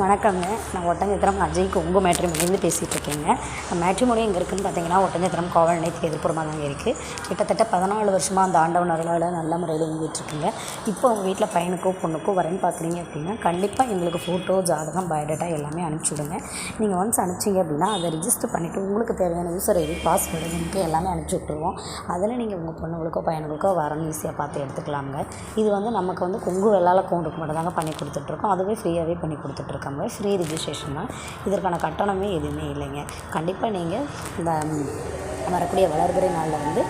வணக்கங்க. நான் ஒட்டஞ்சத்திரம் அஜய் கொங்கு மேட்ரிமோனிலேருந்து பேசிகிட்டு இருக்கேங்க. மேட்ரிமோனி எங்கே இருக்குதுன்னு பார்த்தீங்கன்னா ஒட்டஞ்சத்திரம் கோவல் நிலையத்துக்கு எதிர்ப்புறமாக தாங்க இருக்குது கிட்டத்தட்ட பதினாலு வருஷமாக அந்த ஆண்டவன் அருளால் நல்ல முறையில் இயங்கிட்டுருக்குங்க இப்போ உங்கள் வீட்டில் பையனுக்கோ பொண்ணுக்கோ வரேன்னு பார்க்குறீங்க அப்படின்னா கண்டிப்பாக எங்களுக்கு ஃபோட்டோ ஜாதகம் பயோடேட்டா எல்லாமே அனுப்பிச்சி விடுங்க. நீங்கள் ஒன்ஸ் அனுப்பிச்சிங்க அப்படின்னா அதை ரிஜிஸ்டர் பண்ணிவிட்டு உங்களுக்கு தேவையான யூசர் ஐடி பாஸ்வேர்டு லிங்க்கு எல்லாமே அனுப்பிச்சி விட்ருவோம் அதில் நீங்கள் உங்கள் பொண்ணுங்களுக்கோ பையனுங்களுக்கோ வரணும் ஈஸியாக பார்த்து எடுத்துக்கலாங்க இது வந்து நமக்கு வந்து கொங்கு வெள்ளால கவுண்டுக்கு மட்டும் தாங்க பண்ணி கொடுத்துட்ருக்கோம் அதுவே ஃப்ரீயாகவே பண்ணி கொடுத்துட்ருக்காங்க ஃப்ரீ ரிஜிஸ்ட்ரேஷன் தான். இதற்கான கட்டணமே எதுவுமே இல்லைங்க. கண்டிப்பாக நீங்கள் இந்த வரக்கூடிய வளர்பிறை நாளில் வந்து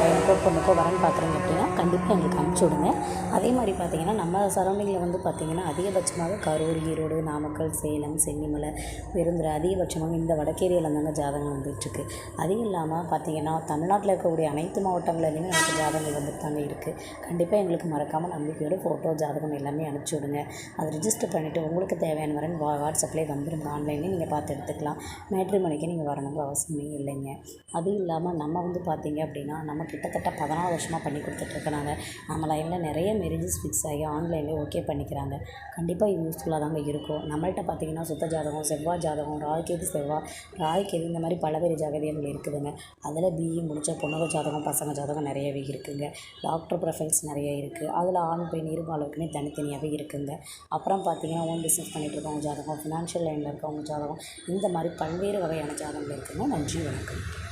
பையனுக்கோ பொண்ணுக்கோ வரன் பார்க்குறீங்க அப்படின்னா கண்டிப்பாக எங்களுக்கு அனுப்பிச்சி விடுங்க. அதே மாதிரி பார்த்தீங்கன்னா நம்ம சரௌண்டிங்கில் வந்து பார்த்திங்கன்னா அதிகபட்சமாக கரூர் ஈரோடு நாமக்கல் சேலம் சென்னிமலை விருந்துரை அதிகபட்சமாக இந்த வடக்கேரியில் தாங்க ஜாதகம் வந்துட்டுருக்கு. அதுவும் இல்லாமல் பார்த்தீங்கன்னா தமிழ்நாட்டில் இருக்கக்கூடிய அனைத்து மாவட்டங்கள்லையுமே நமக்கு ஜாதகங்கள் வந்துட்டு தாங்க இருக்குது கண்டிப்பாக எங்களுக்கு மறக்காமல் நம்பிக்கையோட ஃபோட்டோ ஜாதகம் எல்லாமே அனுப்பிச்சி விடுங்க. அதை ரிஜிஸ்டர் பண்ணிவிட்டு உங்களுக்கு தேவையான வரன் வா வாட்ஸ்அப்லேயே வந்துருங்க ஆன்லைன்லேயே நீங்கள் பார்த்து எடுத்துக்கலாம். மேட்ரி மணிக்கு நீங்கள் வரணுங்கிற அவசியமே இல்லைங்க. அது அதுவும் இல்லாமல் நம்ம வந்து பார்த்தீங்க அப்படின்னா நம்ம கிட்டத்தட்ட பதினாறு வருஷமாக பண்ணி கொடுத்துட்ருக்கனாங்க நம்ம லைனில் நிறைய மேரேஜஸ் ஃபிக்ஸ் ஆகி ஆன்லைன்லேயே ஓகே பண்ணிக்கிறாங்க. கண்டிப்பாக இது யூஸ்ஃபுல்லாக தாங்க இருக்கும். நம்மள்கிட்ட பார்த்தீங்கன்னா சுத்த ஜாதகம் செவ்வாய் ஜாதகம் ராய்கேது செவ்வாய் ராய்கேது இந்த மாதிரி பலவேறு ஜாதகங்கள் இருக்குதுங்க. அதில் பிஇ முடித்த பொண்ணுங்க ஜாதகம் பசங்க ஜாதகம் நிறையவே இருக்குதுங்க டாக்டர் ப்ரொஃபைல்ஸ் நிறைய இருக்குது அதில் ஆண் பெண் இருபாலருக்குமே தனித்தனியாகவே இருக்குதுங்க அப்புறம் பார்த்தீங்கன்னா ஓன் பிஸ்னஸ் பண்ணிகிட்டு இருக்கவங்க ஜாதகம் ஃபினான்ஷியல் லைனில் இருக்கவங்க ஜாதகம் இந்த மாதிரி பல்வேறு வகையான ஜாதகங்கள் இருக்குதுங்க நன்றி வணக்கம்.